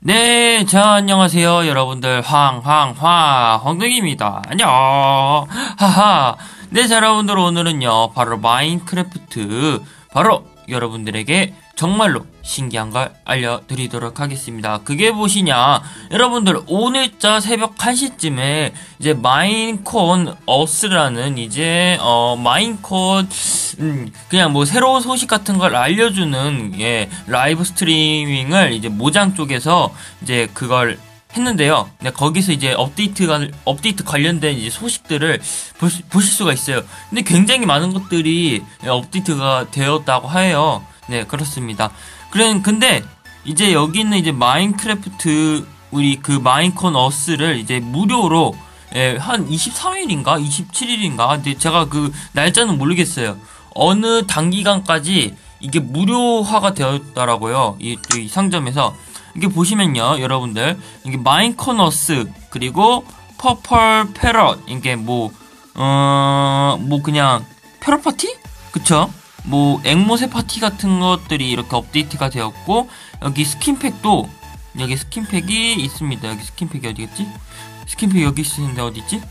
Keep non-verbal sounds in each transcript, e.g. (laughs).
네, 자, 안녕하세요, 여러분들. 황, 황, 황, 황등입니다. 안녕. 하하. 네, 자, 여러분들, 오늘은요, 바로 마인크래프트, 바로 여러분들에게 정말로 신기한 걸 알려드리도록 하겠습니다. 그게 무엇이냐? 여러분들, 오늘자 새벽 1시쯤에 이제 마인콘 어스라는 이제, 어, 마인콘, 음, 그냥 뭐 새로운 소식 같은 걸 알려주는, 예, 라이브 스트리밍을 이제 모장 쪽에서 이제 그걸 했는데요. 네, 거기서 이제 업데이트가, 업데이트 관련된 이제 소식들을 보시, 보실 수가 있어요. 근데 굉장히 많은 것들이 예, 업데이트가 되었다고 해요. 네, 그렇습니다. 그래, 근데 이제 여기는 이제 마인크래프트, 우리 그 마인콘 어스를 이제 무료로 예, 한 23일인가? 27일인가? 근데 제가 그 날짜는 모르겠어요. 어느 단기간까지 이게 무료화가 되었더라고요. 이, 이 상점에서. 이게 보시면요, 여러분들. 이게 마인커너스, 그리고 퍼플 패럿, 이게 뭐, 어, 뭐 그냥, 패럿 파티? 그쵸? 뭐, 앵모세 파티 같은 것들이 이렇게 업데이트가 되었고, 여기 스킨팩도, 여기 스킨팩이 있습니다. 여기 스킨팩이 어디겠지? 스킨팩 여기 있는데 어디있지?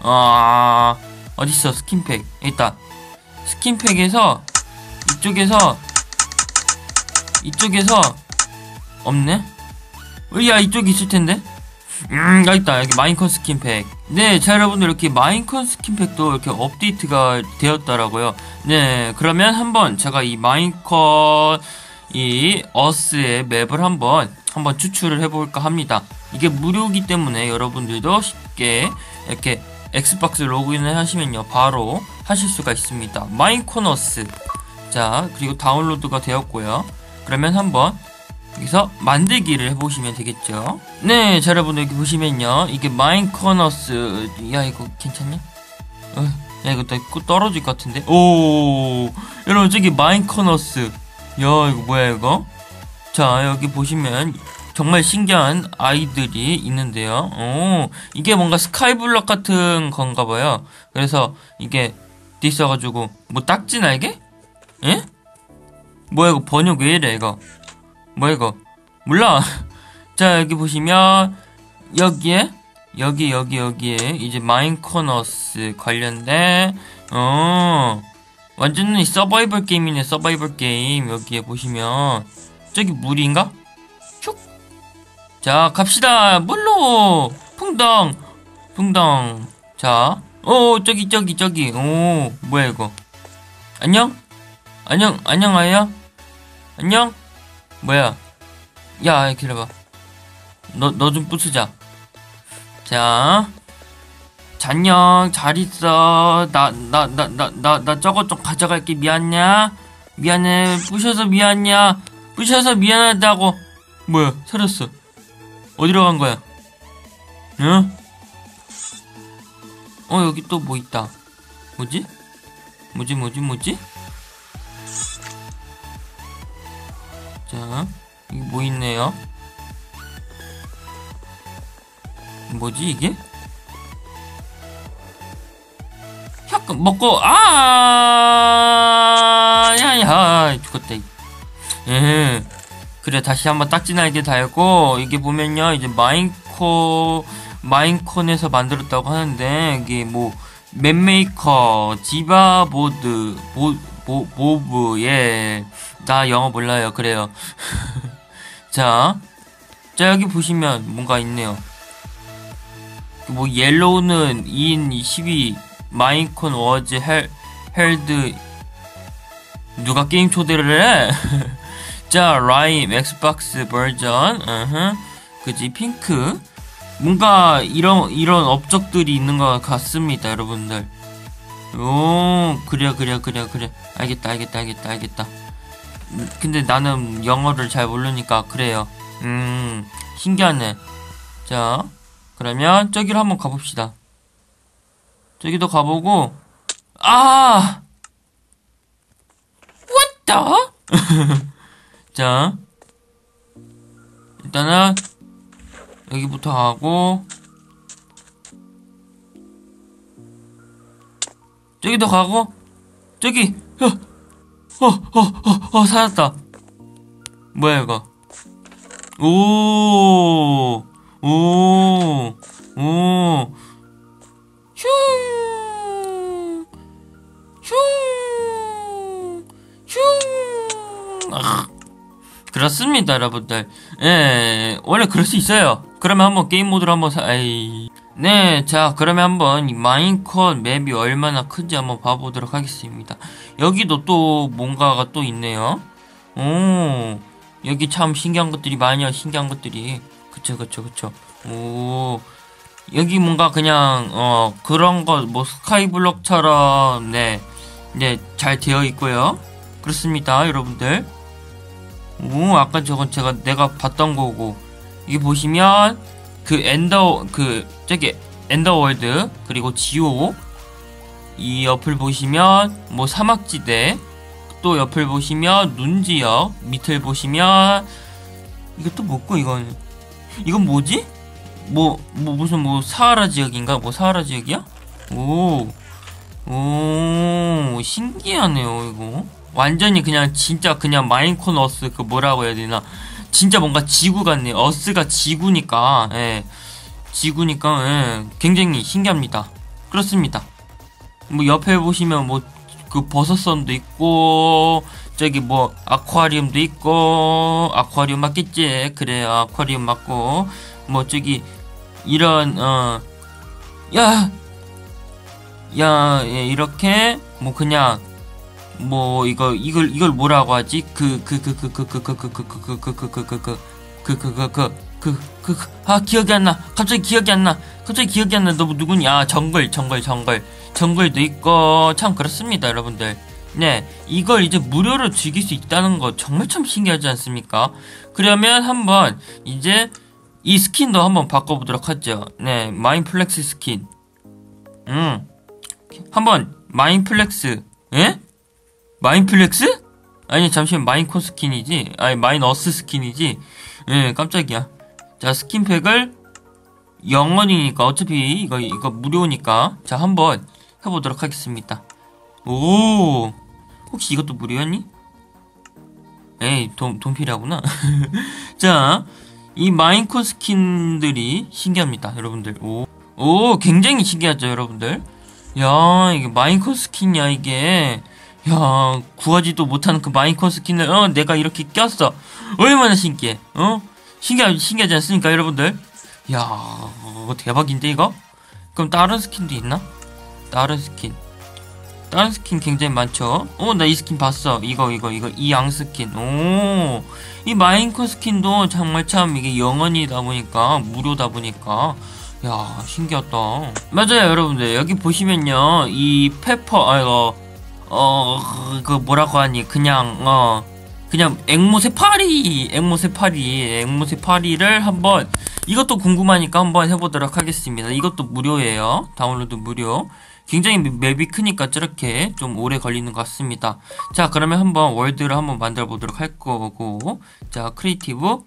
아, 어딨어, 스킨팩. 일단, 스킨팩에서, 이쪽에서, 이쪽에서, 없네? 야 이쪽에 있을 텐데? 음, 여기 있다. 여기 마인컨 스킨팩. 네, 자, 여러분들, 이렇게 마인컨 스킨팩도 이렇게 업데이트가 되었더라고요. 네, 그러면 한번 제가 이 마인컨, 이, 어스의 맵을 한번, 한번 추출을 해볼까 합니다. 이게 무료이기 때문에 여러분들도 쉽게 이렇게 엑스박스 로그인을 하시면요, 바로 하실 수가 있습니다. 마인코너스. 자, 그리고 다운로드가 되었고요. 그러면 한번 여기서 만들기를 해보시면 되겠죠? 네 자, 여러분들 여기 보시면요. 이게 마인커너스. 야 이거 괜찮냐? 어, 야 이거 또 떨어질 것 같은데? 오 여러분 저기 마인커너스. 야 이거 뭐야 이거? 자 여기 보시면 정말 신기한 아이들이 있는데요. 오 이게 뭔가 스카이블럭 같은 건가 봐요. 그래서 이게 돼 있어가지고 뭐 딱지 날개? 예? 뭐야 이거 번역 왜 이래 이거 뭐야 이거? 몰라 (laughs) 자 여기 보시면 여기에 여기 여기 여기에 이제 마인커너스 관련된 어 완전히 서바이벌 게임이네 서바이벌 게임. 여기에 보시면 저기 물인가? 축자 갑시다. 물로. 풍덩. 풍덩. 자오 저기 저기 저기. 오 뭐야 이거? 안녕? 안녕 안녕 아야? 안녕 뭐야? 야, 기다려봐. 너, 너 좀 부수자. 자. 잔영, 잘 있어. 나, 나, 나, 나, 나, 나 저거 좀 가져갈게. 미안냐? 미안해. 부셔서 미안냐? 부셔서 미안하다고. 뭐야, 살았어. 어디로 간 거야? 응? 어, 여기 또 뭐 있다. 뭐지? 뭐지, 뭐지, 뭐지? 자, 이게 뭐 있네요. 뭐지 이게? 약간 먹고 아, 야야 죽었다. 예. 그래 다시 한번 딱지 날개 달고 이게 보면요 이제 마인코 마인콘에서 만들었다고 하는데 이게 뭐 맵메이커 지바보드 보, 보, 보브 예 나 영어 몰라요. 그래요. (laughs) 자, 자 여기 보시면 뭔가 있네요. 뭐 옐로우는 2인 12 마인콘 워즈 헬 헬드 누가 게임 초대를 해? (laughs) 자 라임 엑스박스 버전 uh 그지 핑크 뭔가 이런 이런 업적들이 있는 것 같습니다 여러분들 오 그래 그래 그래 그래 알겠다 알겠다 알겠다 알겠다 근데 나는 영어를 잘 모르니까 그래요. 음, 신기하네. 자, 그러면 저기로 한번 가봅시다. 저기도 가보고, 아! The? (laughs) 자, 일단은, 여기부터 가고, 저기도 가고 저기 어어어어 어, 살았다 뭐야 이거 오 오, 오, 슝, 슝, 슝. 아, 그렇습니다, 여러분들. 예, 원래 그럴 수 있어요. 그러면 한번 게임 모드로 한번 사, 에이. 네, 자, 그러면 한번 이 마인컷 맵이 얼마나 큰지 한번 봐보도록 하겠습니다. 여기도 또 뭔가가 또 있네요. 오, 여기 참 신기한 것들이 많이요, 신기한 것들이. 그쵸, 그쵸, 그쵸. 오, 여기 뭔가 그냥, 어, 그런 거, 뭐, 스카이블럭처럼, 네, 네, 잘 되어 있고요. 그렇습니다, 여러분들. 오, 아까 저건 제가, 내가 봤던 거고. 여기 보시면, 그 엔더, 그, 저기, 엔더월드, 그리고 지오, 이 옆을 보시면, 뭐, 사막지대, 또 옆을 보시면, 눈지역, 밑을 보시면, 이것도 뭐고, 이건. 이건 뭐지? 뭐, 뭐, 무슨 뭐, 사하라 지역인가? 뭐, 사하라 지역이야? 오, 오, 신기하네요, 이거. 완전히 그냥, 진짜 그냥 마인콘 어스, 그 뭐라고 해야 되나. 진짜 뭔가 지구 같네. 어스가 지구니까, 예. 지구니까, 예. 굉장히 신기합니다. 그렇습니다. 뭐, 옆에 보시면 뭐, 그 버섯선도 있고, 저기 뭐 아쿠아리움도 있고 아쿠아리움 맞겠지 그래 아쿠아리움 맞고 뭐 저기 이런 어 야야 야, 예, 이렇게 뭐 그냥 뭐 이거 이걸 이걸 뭐라고 하지 그그 그 그 그 그 그 그 그 그 그 그 그그그그그그아 기억이 안 나 갑자기 기억이 안 나 갑자기 기억이 안 나 너 누구냐 정글 정글 정글 정글도 있고 참 그렇습니다 여러분들 네, 이걸 이제 무료로 즐길 수 있다는 거 정말 참 신기하지 않습니까? 그러면 한번 이제 이 스킨도 한번 바꿔보도록 하죠. 네, 마인플렉스 스킨. 음, 한번 마인플렉스. 예? 마인플렉스? 아니 잠시만 마인콘 스킨이지. 아니 마인어스 스킨이지. 예, 깜짝이야. 자, 스킨팩을 영원이니까 어차피 이거 이거 무료니까 자 한번 해보도록 하겠습니다. 오. 혹시 이것도 무료였니? 에이, 돈, 돈 필요하구나. 자, 이 마인콘 스킨들이 신기합니다, 여러분들. 오, 오, 굉장히 신기하죠, 여러분들. 야, 이게 마인콘 스킨이야, 이게. 야, 구하지도 못하는 그 마인콘 스킨을, 어, 내가 이렇게 꼈어. 얼마나 신기해, 어? 신기하, 신기하지 않습니까, 여러분들? 야, 어, 대박인데, 이거? 그럼 다른 스킨도 있나? 다른 스킨. 다른 스킨 굉장히 많죠 어 나 이 스킨 봤어 이거 이거 이거 이 양 스킨 오 이 마인크 스킨도 정말 참 이게 영원이다 보니까 무료다 보니까 야 신기하다 맞아요 여러분들 여기 보시면요 이 페퍼 아 이거 어그 뭐라고 하니 그냥 어 그냥 앵무새 파리 앵무새 파리 앵무새 파리를 한번 이것도 궁금하니까 한번 해보도록 하겠습니다 이것도 무료예요 다운로드 무료 굉장히 맵이 크니까 저렇게 좀 오래 걸리는 것 같습니다. 자, 그러면 한번 월드를 한번 만들어 보도록 할 거고. 자, 크리에이티브.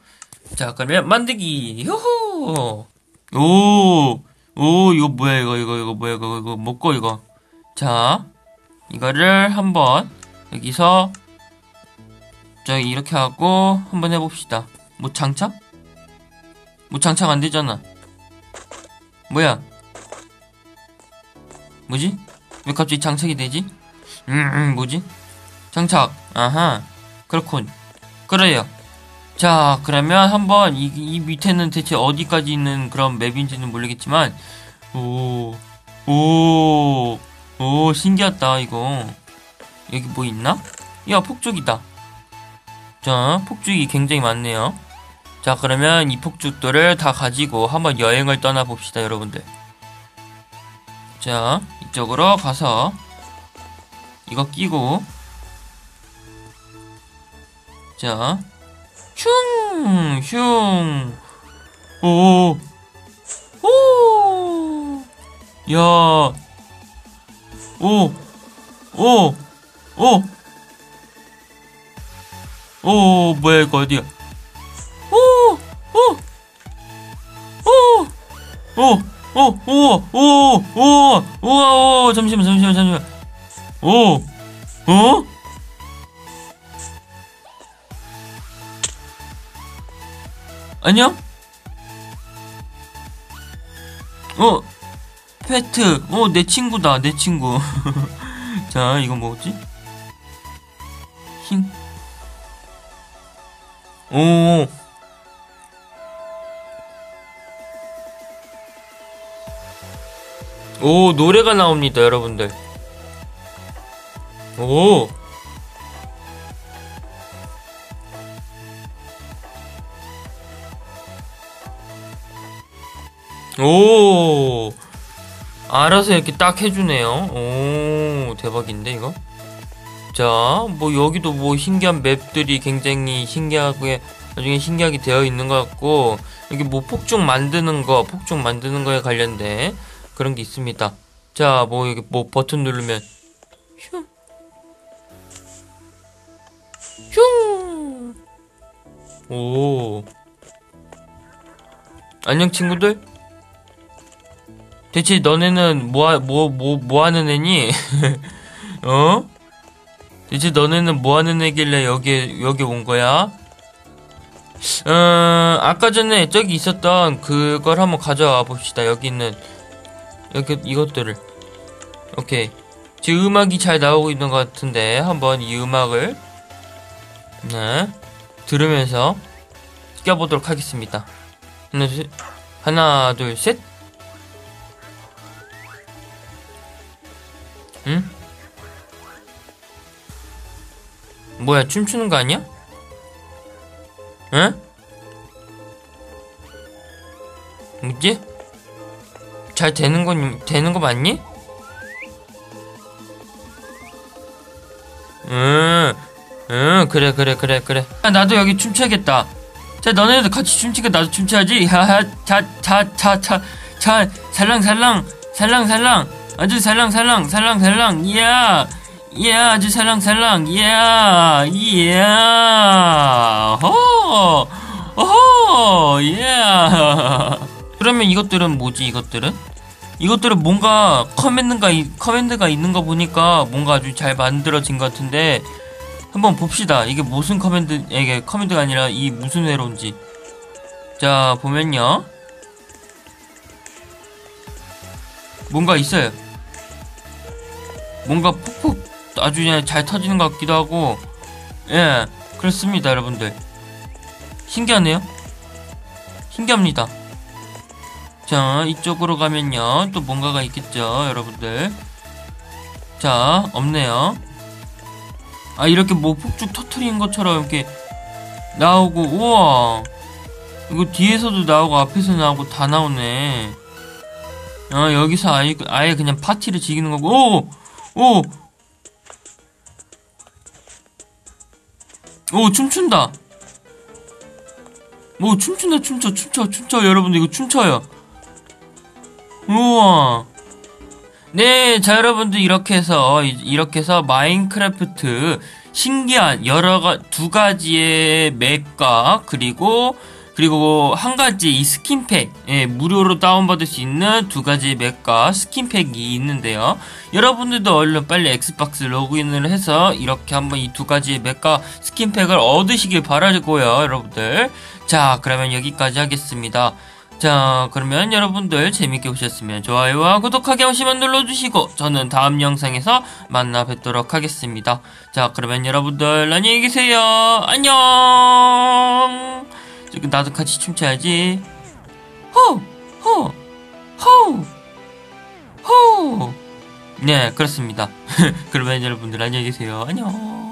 자, 그러면 만들기. 요호! 오! 오, 이거 뭐야, 이거, 이거, 이거, 뭐야, 이거, 이거, 먹고, 이거. 자, 이거를 한번 여기서 저기 이렇게 하고 한번 해봅시다. 뭐 장착? 뭐 장착 안 되잖아. 뭐야? 뭐지? 왜 갑자기 장착이 되지? 음, 음 뭐지? 장착. 아하. 그렇군. 그래요. 자, 그러면 한번 이, 이 밑에는 대체 어디까지 있는 그런 맵인지는 모르겠지만, 오, 오, 오, 신기하다, 이거. 여기 뭐 있나? 야, 폭죽이다. 자, 폭죽이 굉장히 많네요. 자, 그러면 이 폭죽들을 다 가지고 한번 여행을 떠나봅시다, 여러분들. 자, 이쪽으로 가서 이거 끼고 자, 슝, 슝, 오, 오, 야, 오, 오, 오, 오, 뭐야 이거 어디야? 오, 오, 오, 오. 오, 오, 오, 오, 오, 오, 잠시만, 잠시만, 잠시만. 오! 어? 안녕? 어, 페트. 어, 내 친구다, 내 친구. (laughs) 자, 이건 뭐지? 흰. 오. 오, 노래가 나옵니다, 여러분들. 오. 오. 알아서 이렇게 딱 해주네요. 오, 대박인데, 이거? 자, 뭐, 여기도 뭐, 신기한 맵들이 굉장히 신기하게, 나중에 신기하게 되어 있는 것 같고, 여기 뭐, 폭죽 만드는 거, 폭죽 만드는 거에 관련된 그런 게 있습니다. 자, 뭐, 여기 뭐, 버튼 누르면, 슝. 슝. 오. 안녕, 친구들? 대체 너네는 뭐, 뭐, 뭐, 뭐 하는 애니? (laughs) 어? 대체 너네는 뭐 하는 애길래 여기, 여기 온 거야? 어, 아까 전에 저기 있었던 그걸 한번 가져와 봅시다. 여기 있는, 여기, 이것들을. 오케이. 지금 음악이 잘 나오고 있는 것 같은데, 한번 이 음악을, 네, 들으면서 껴보도록 하겠습니다. 하나, 둘, 셋. 응? 뭐야 춤추는 거 아니야? 응? 뭐지? 잘 되는 건 되는 거 맞니? 응, 응, 그래, 그래, 그래, 그래. 아, 나도 여기 춤춰야겠다. 자, 너네도 같이 춤추게 나도 춤춰야지. 야, 자, 자, 자, 자, 자, 살랑 살랑, 살랑 살랑. 아주 살랑살랑 살랑살랑 이야. 이야 아주 살랑살랑 이야 이야. 허 어허 그러면 이것들은 뭐지 이것들은? 이것들은 뭔가 커맨드가 커맨드가 있는 거 보니까 뭔가 아주 잘 만들어진 것 같은데 한번 봅시다. 이게 무슨 커맨드 이게 커맨드가 아니라 이 무슨 회로인지. 자 보면요. 뭔가 있어요 뭔가 푹푹 아주 그냥 잘 터지는 것 같기도 하고. 예 그렇습니다 여러분들. 신기하네요. 신기합니다. 자 이쪽으로 가면요. 또 뭔가가 있겠죠 여러분들. 자 없네요. 아 이렇게 뭐 폭죽 터트린 것처럼 이렇게 나오고 우와! 이거 뒤에서도 나오고 앞에서 나오고 다 나오네. 아 여기서 아예, 아예 그냥 파티를 즐기는 거고. 오! 오! 오, 춤춘다! 오, 춤춘다, 춤춰, 춤춰, 춤춰. 여러분들, 이거 춤춰요. 우와. 네, 자, 여러분들, 이렇게 해서, 이렇게 해서 마인크래프트 신기한 여러 가, 두 가지의 맵과, 그리고 그리고 한 가지 이 스킨팩 예, 무료로 다운받을 수 있는 두 가지의 맵과 스킨팩이 있는데요. 여러분들도 얼른 빨리 엑스박스 로그인을 해서 이렇게 한번 이 두 가지의 맵과 스킨팩을 얻으시길 바라고요, 여러분들. 자, 그러면 여기까지 하겠습니다. 자, 그러면 여러분들 재밌게 보셨으면 좋아요와 구독하기 한 번씩만 눌러주시고 저는 다음 영상에서 만나 뵙도록 하겠습니다. 자, 그러면 여러분들 안녕히 계세요. 안녕. 나도 같이 춤춰야지. 호! 호! 호! 호! 네, 그렇습니다. (laughs) 그러면 여러분들 안녕히 계세요. 안녕.